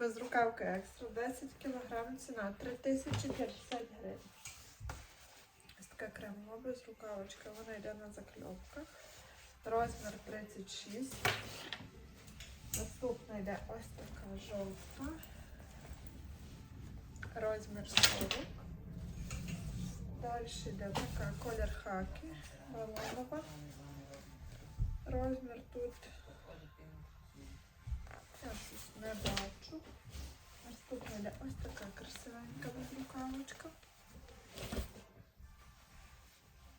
Безрукавка екстра, 10 кг, ціна 3050 гривень. Ось така кремова безрукавочка, вона йде на закльопках. Розмір 36. Наступна йде ось така жовта. Розмір 40. Далі йде така колір хаки, балонова. Розмір тут я щось не бачу. Наступна йде ось така красивенька безрукавочка.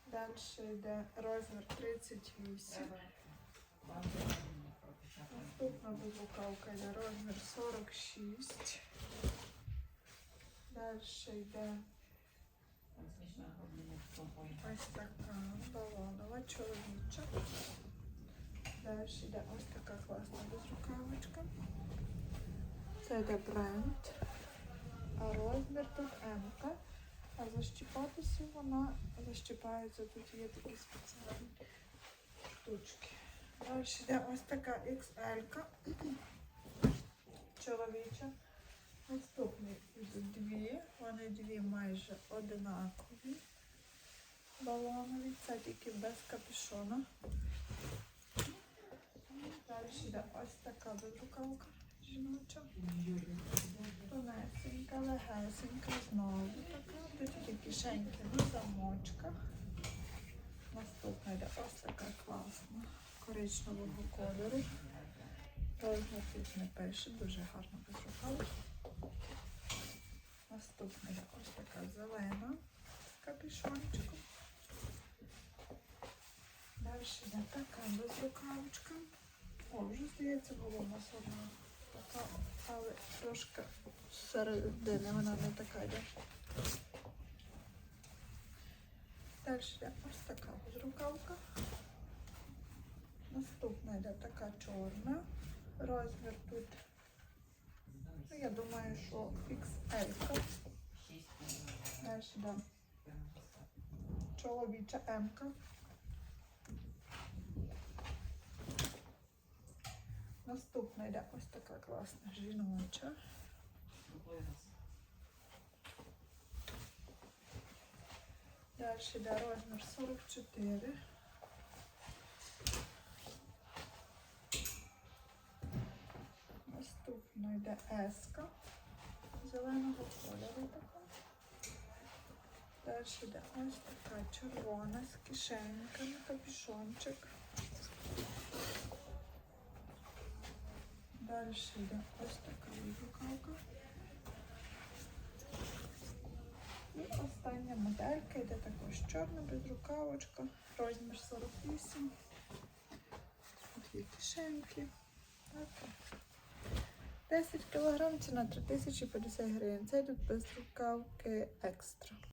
Далі йде розмір 38. Наступна безрукавка йде розмір 46. Далі йде ось така балонова чоловіча. Далі йде ось така класна безрукавочка. Це йде бренд. А розмір тут М. А защіпатися вона защіпається, тут є такі спеціальні штучки. Далі йде ось така XL. Чоловіча. Наступні дві. Вони дві майже одинакові. Балонові. Це тільки без капюшона. Далі йде ось така безрукавка жіноча. Тонесенька, легесенька, знову така. Тут такі кишеньки на замочках. Наступна йде ось така класна коричневого кольору. Розмір тут не пише, дуже гарно безрукавка. Наступна йде ось така зелена з капюшончиком. Далі йде така безрукавочка. О, вже здається, нас одна така, але трошки зсередини вона не така йде. Далі ось така безрукавка. Наступна йде така чорна. Розмір тут, ну, я думаю, що XL. Далі йде чоловіча М. -ка. Йде ось така класна жіноча. Далі йде розмір 44. Наступна йде еска зеленого кольору така. Далі йде ось така червона з кишеньками, капюшончик. Далі йде ось така вибукалка. І остання моделька йде також чорна безрукавочка, розмір 48. Дві кишеньки. Так. 10 кг ціна 3050 гривень. Це йдуть безрукавки екстра.